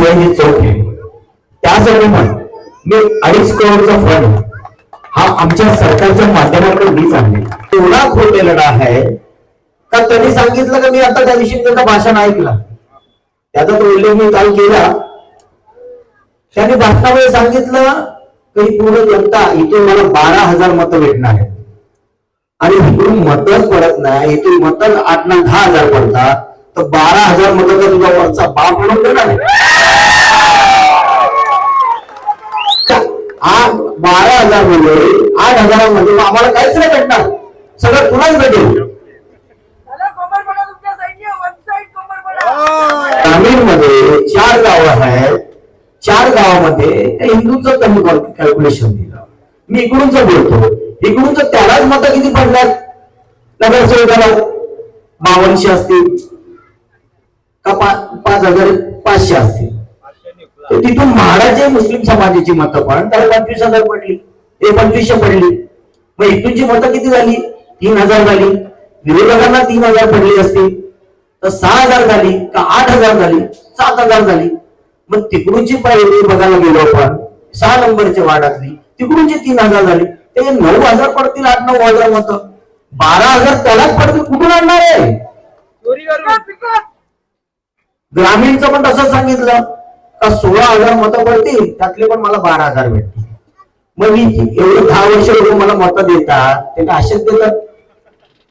शिवाजी चौक आहे. त्यासाठी पण मी अडीच करोडचा फंड हा आमच्या सरकारच्या माध्यमातून मी आणले. एवढा खोटे लढा आहे का त्यांनी सांगितलं का मी आता त्या दिवशी त्यांचा भाषण ऐकला? त्याचा तो उल्लेख मी काल केला. त्यांनी भाषणामध्ये सांगितलं की पूर्ण जनता इथून मला बारा हजार मतं भेटणार आहेत. आणि इकडून मतच पडत नाही इथून मत आठ ना दहा हजार पडतात. तर बारा हजार मतं तर तुझा वरचा बाप म्हणून देणार आहे. आठ बारा हजारमध्ये आठ हजारामध्ये मग आम्हाला काहीच नाही भेटणार. सगळं तुलाच भेटेल? ग्रामीणमध्ये चार गावं आहेत. चार गावामध्ये त्या हिंदूंचं त्यांनी कॅल्क्युलेशन दिलं. मी इकडूनच बोलतो. इकडूनच त्यालाच मत किती पडल्यात नगरसेवकाला बावनशे असतील. का पा- पाच हजार पाचशे असतील? तिथून महाराजे मुस्लिम समाजाची मतं पण त्याला पंचवीस हजार पडली. ते पंचवीसशे पडली. मग इथूनची मतं किती झाली? तीन हजार झाली. विरोधकांना तीन हजार पडली असतील तर सहा हजार झाली का आठ हजार झाली? सात हजार झाली. मग तिकडूनची पाहिजे बघायला गेलो आपण. सहा नंबरच्या वार्डातली तिकडूनची तीन हजार झाली. ते नऊ हजार पडतील आठ नऊ हजार मत. बारा हजार त्यालाच पडतील. कुठून आणणार आहे? ग्रामीणचं पण तसंच सांगितलं. का सोळा हजार मतं पडतील? त्यातले पण मला बारा हजार भेटतील. मग मी एवढे दहा वर्ष लोक मला मतं देतात ते आशेच देतात?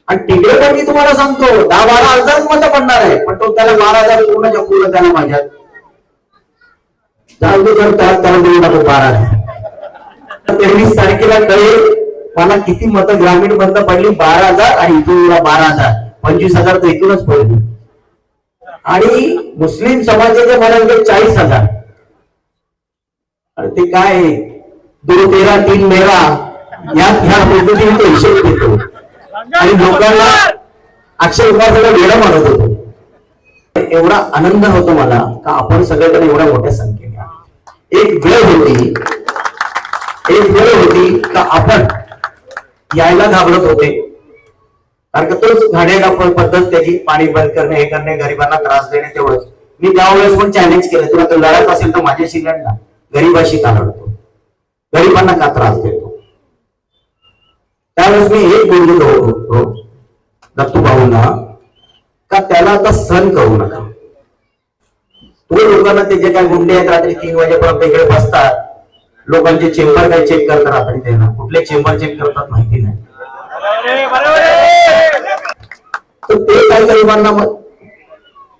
आणि तिकडे पण मी तुम्हाला सांगतो दहा बारा हजार मतं पडणार आहे पण तो त्याला बारा हजार पूर्णच्या पूर्ण त्याला माझ्यात? जाऊ दे त्याला देऊ टाकू बारा हजार. तेवीस तारखेला कळेल मला किती मतं ग्रामीण मधनं पडली? बारा हजार आणि इथून बारा हजार. पंचवीस हजार तर इथूनच पडली. आणि मुस्लिम समाजाचे म्हणजे तर चाळीस हजार. अरे ते काय आहे? दो तेरा तीन मेरा या ह्या पद्धतीने तो हिशोब देतो. आणि लोकांना अक्षय उपासाला वेळा मानत होतो. एवढा आनंद होतो मला का आपण सगळेजण एवढ्या मोठ्या संख्येने एक वेळ होती एक वेळ होती का आपण यायला घाबरत होते. कारण का तोच घाणे प- पद्धत त्याची पाणी बंद करणे हे करणे गरिबांना त्रास देणे तेवढंच. मी त्यावेळेस पण चॅलेंज केलं. तुला तर लढत असेल तर माझ्याशी लढला गरीबाशी का लढतो? गरिबांना का त्रास देतो? त्यावेळेस मी एक बोललेलो होतो हो. दत्तू भाऊंना का त्याला आता सण करू नका. तुम्ही लोकांना ते जे काय गुंडे आहेत रात्री तीन वाजेपर्यंत इकडे बसतात. लोकांचे चेंबर काय चेक करतात रात्री त्यांना? कुठले चेंबर चेक करतात माहिती नाही. तर ते काय गरिबांना मग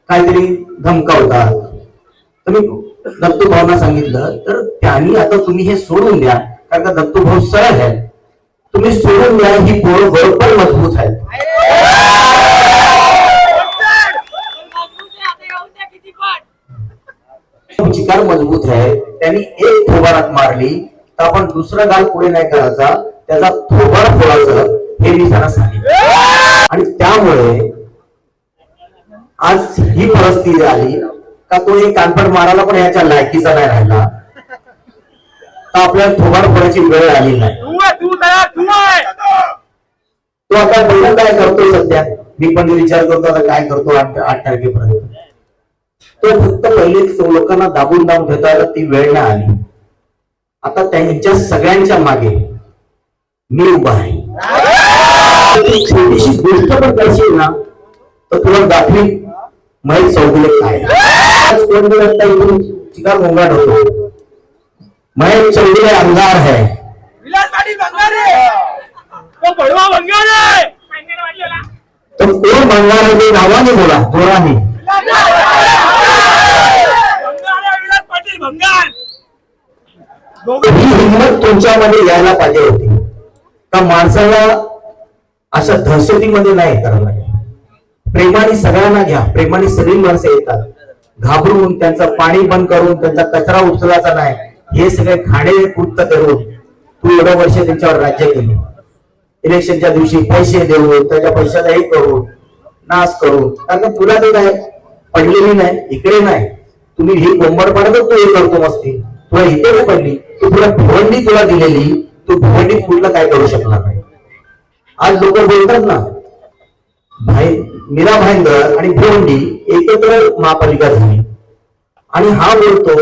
काहीतरी धमकावतात तुम्ही मी दत्तू भाऊना सांगितलं तर त्यांनी आता तुम्ही हे सोडून द्या कारण का दत्तू भाऊ सरळ आहे तुम्ही सोडून द्या ही पोरं बरोबर मजबूत आहेत. चिकार मजबूत आहे त्यांनी एक थोबारात मारली तर आपण दुसरा गाल पुढे नाही करायचा त्याचा थोबार फोडायचं. हे मी त्यांना सांगितलं. आणि त्यामुळे आज ही परिस्थिती आली का तो एक कानपड मारायला पण याच्या लायकीचा नाही राहिला. तर आपल्याला थोबार फोडायची वेळ आली नाही. तू आता पहिलं काय करतो सध्या? मी पण विचार करतो आता काय करतो आठ आठ तारखेपर्यंत? तो फक्त पहिले लोकांना दाबून दाबून घेता ती वेळ नाही आली. आता त्यांच्या सगळ्यांच्या मागे मी उभा आहे. छोटीशी गोष्ट पण करायची ना तर तुला दाखवी महेश चौगुले काय आज कोण बी आता इकडून चिकार गोंगाट होतो महेश चौगुले अंगार है बंगारे तो बंगारे कोण म्हणणार आहे? ते नावाने बोला. जोराने. बंगारे विलास पाटील भंगार ही हिंमत तुमच्यामध्ये यायला पाहिजे होती. का माणसाला अशा दहशतीमध्ये नाही करायला लागेल. प्रेमाने सगळ्यांना घ्या. प्रेमाने सगळी माणसं येतात. घाबरून त्यांचं पाणी बंद करून त्यांचा कचरा उचलायचा नाही. हे सगळे खाणे कृत्य करून तू एवढं वर्ष त्यांच्यावर राज्य केले. इलेक्शनच्या दिवशी पैसे देऊन त्याच्या पैशाचा हे करून नाश करून. कारण तुला ते काय पडलेली नाही. इकडे नाही. तुम्ही ही कोंबड पडत तू हे करतो मस्ती. तुला इथे नाही पडली. तू तुला भुवंडी तुला दिलेली. तू भुवंडी पुढला काय करू शकला नाही. आज लोक बोलतात ना भाई मीरा भाईंदर आणि भिवंडी एकत्र महापालिका झाली. आणि हा बोलतो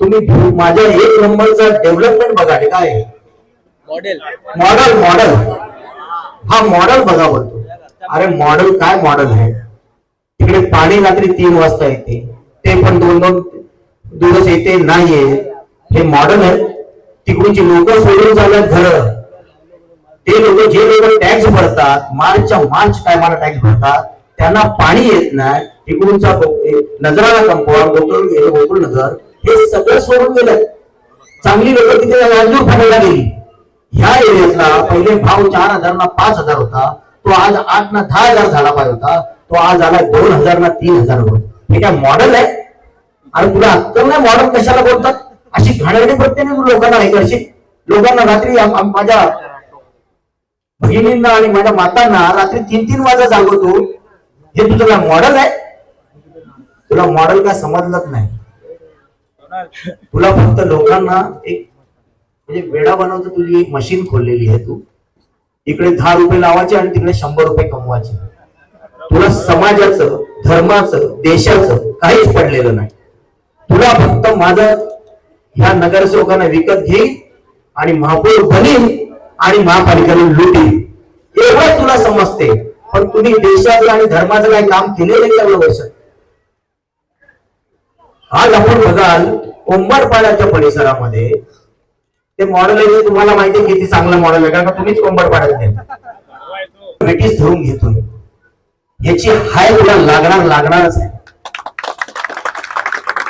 तुम्ही माझ्या एक नंबरचा डेव्हलपमेंट बघा काय? Model model model. हा मॉडेल बघा बोलतो. अरे मॉडेल काय मॉडेल आहे? तिकडे पाणी रात्री तीन वाजता येते. ते पण दोन दोन दिवस येते नाही येत. हे मॉडेल आहे. तिकडूनची लोक सोडून चालत घर. ते लोक जे लोक टॅक्स भरतात मार्चच्या मार्च टायमाला टॅक्स भरतात त्यांना पाणी येत नाही तिकडूनचा नजराला कंपाऊंड गोकुळ गोकुळ नगर हे सगळं सोडून गेलं. चांगली लोक तिथे राजूर फाटायला गेली. ह्या एरियातला पहिले भाव चार हजार ना पाच हजार होता तो आज आठ ना दहा हजार झाला पाहिजे होता तो आज आला दोन हजार ना तीन हजार वर हे काय मॉडेल आहे? आणि तुला अक्कल नाही मॉडेल कशाला बोलतात? अशी घाणेरडी प्रत्येक लोकांना हे करशील. लोकांना रात्री माझ्या बहिणींना आणि माझ्या मातांना रात्री तीन तीन वाजा जागवतो हे तुझं मॉडेल आहे? तुला मॉडेल काय समजलंच नाही. तुला फक्त लोकांना एक म्हणजे वेडा बनवतो तुझी एक मशीन खोललेली आहे तू. इकडे दहा रुपये लावायचे आणि तिकडे शंभर रुपये कमवायचे. तुला समाजाचं धर्माचं देशाचं काहीच पडलेलं नाही. तुला फक्त माझं ह्या नगरसेवकांना विकत घेईल आणि महापौर बनेल आणि महापालिकेने लुटी. एवढं तुला समजते. पण तुम्ही देशाचं आणि धर्माचं काही काम केलेलं नाही एवढं वर्ष. आज आपण बघाल कोंबडपाड्याच्या परिसरामध्ये. ते मॉडेल आहे तुम्हाला माहिती किती चांगलं मॉडेल आहे. कारण का तुम्हीच कोंबडपाड्यात ब्रिटिश धरून घेतोय. याची हाय तुला लागणार लागणारच आहे.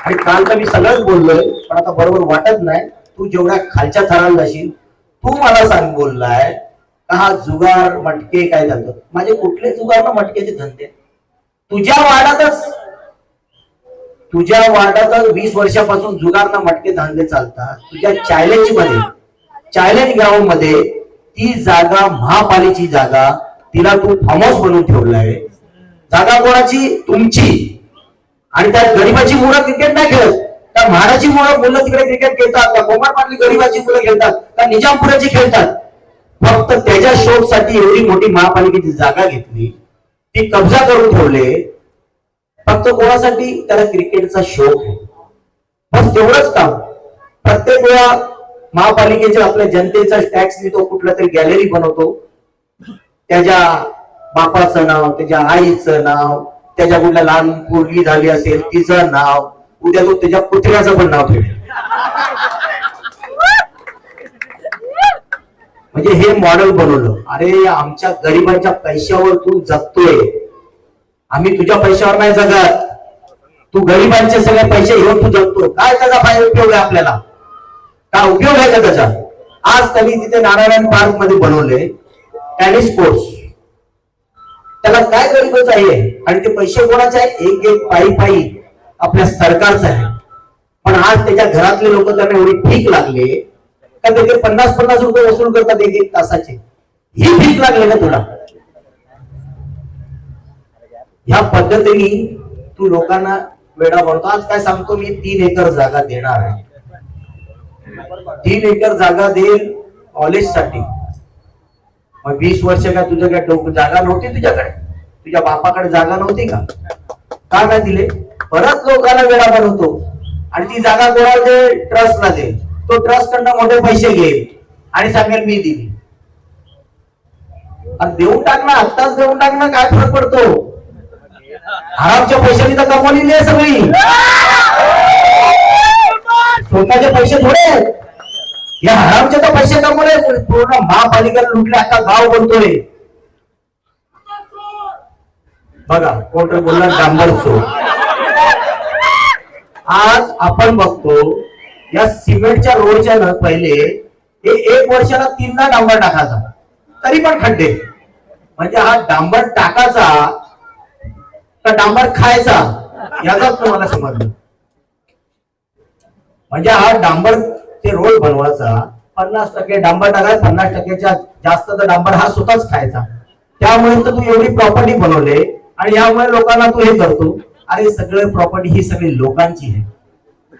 आणि काल तर मी सगळंच बोललोय पण आता बरोबर वाटत नाही. तू जेवढ्या खालच्या थराला जाशील तू मला सांग बोललाय का हा जुगार मटके काय झालं? माझे कुठले जुगार ना मटकेचे धंदे? तुझ्या वाड्यातच तुझ्या वाड्यातच वीस वर्षापासून जुगार ना मटके धंदे चालतात. तुझ्या चायलेंजमध्ये चायलेंज ग्राउंडमध्ये ती जागा महापालिकेची जागा तिला तू फार्म हाऊस बनवून ठेवलाय. जागा कोणाची? तुमची. आणि त्या गरीबाची मुलं क्रिकेट नाही खेळत. त्या म्हाडाची मुलं मुलं तिकडे क्रिकेट खेळतात का कोमट पाटली गरीबाची मुलं खेळतात त्या निजामपुराची खेळतात. फक्त त्याच्या शोधसाठी एवढी मोठी महापालिकेची जागा घेतली. ती कब्जा करून ठेवले. फक्त कोणासाठी? त्याला क्रिकेटचा शोक बस तेवढंच काम. प्रत्येक वेळा महापालिकेच्या आपल्या जनतेचा टॅक्स तो कुठला तरी गॅलरी बनवतो. त्याच्या बापाचं नाव त्याच्या आईचं नाव त्याच्या कुठल्या लहान मुलगी झाली असेल तिचं नाव. उद्या तो त्याच्या पुतळ्याचं पण नाव ठेवेल. म्हणजे हे मॉडेल बनवलं. अरे आमच्या गरिबांच्या पैशावर तू जगतोय. आम्ही तुझ्या पैशावर नाही जगत. तू गरिबांचे सगळे पैसे घेऊन तू जगतो. काय त्याचा फायदा उपयोग आहे आपल्याला? काय उपयोग आहे का त्याचा? आज त्यांनी तिथे नारायण पार्कमध्ये बनवले टेनिस कोर्स त्याला काय गरज आहे? आणि ते पैसे कोणाचे आहे एक एक पायी पायी आपल्या सरकारचं आहे. पण आज त्याच्या घरातले लोक त्यांना एवढी ठीक लागले का त्याचे पन्नास पन्नास रुपये वसूल करतात एक एक तासाचे? ही भीक लागले ना तुला? ह्या पद्धतीने तू लोकांना वेडा भरतो आज काय सांगतो मी? तीन एकर जागा देणार आहे. तीन एकर जागा देईल कॉलेजसाठी. मग वीस वर्ष काय तुझं काय जागा नव्हती तुझ्याकडे? तुझ्या बापाकडे जागा नव्हती का? का दिले? परत लोकांना वेळा बनवतो आणि ती जागा कोणाला दे ट्रस्टला दे तो ट्रस्ट कडनं मोठे पैसे घेईल. आणि सांगेल मी दिली. देऊन टाकणं आत्ताच देऊन टाकणं काय फरक पडतो? आरामच्या पैशाने तर कमवलेली आहे सगळी. स्वतःचे पैसे थोडे या हरामचे तर पैसे कमवले पूर्ण महापालिकेला लुटले आता गाव बोलतोय बघा कोण बोलला डांबर चोर. आज आपण बघतो या सिमेंटच्या रोडच्या न पहिले हे एक वर्षाला तीनदा डांबर टाकायचा. तरी पण खड्डे. म्हणजे हा डांबर टाकायचा का डांबर खायचा याचाच तुम्हाला समजलं. म्हणजे हा डांबर ते रोड बनवायचा पन्नास टक्के डांबर टाकायचा पन्नास टक्क्याच्या जास्त तर डांबर हा स्वतःच खायचा. त्यामुळे तर तू एवढी प्रॉपर्टी बनवले आणि यामुळे लोकांना तू हे करतो. अरे सगळे प्रॉपर्टी ही सगळी लोकांची आहे.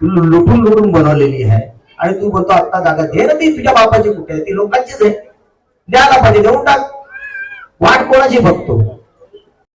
लुटून लुटून बनवलेली आहे. आणि तू बोलतो आता जागा घे ना ती तुझ्या बापाची कुठे आहे? ती लोकांचीच आहे. द्यायला पाहिजे देऊन टाक. वाट कोणाची बघतो?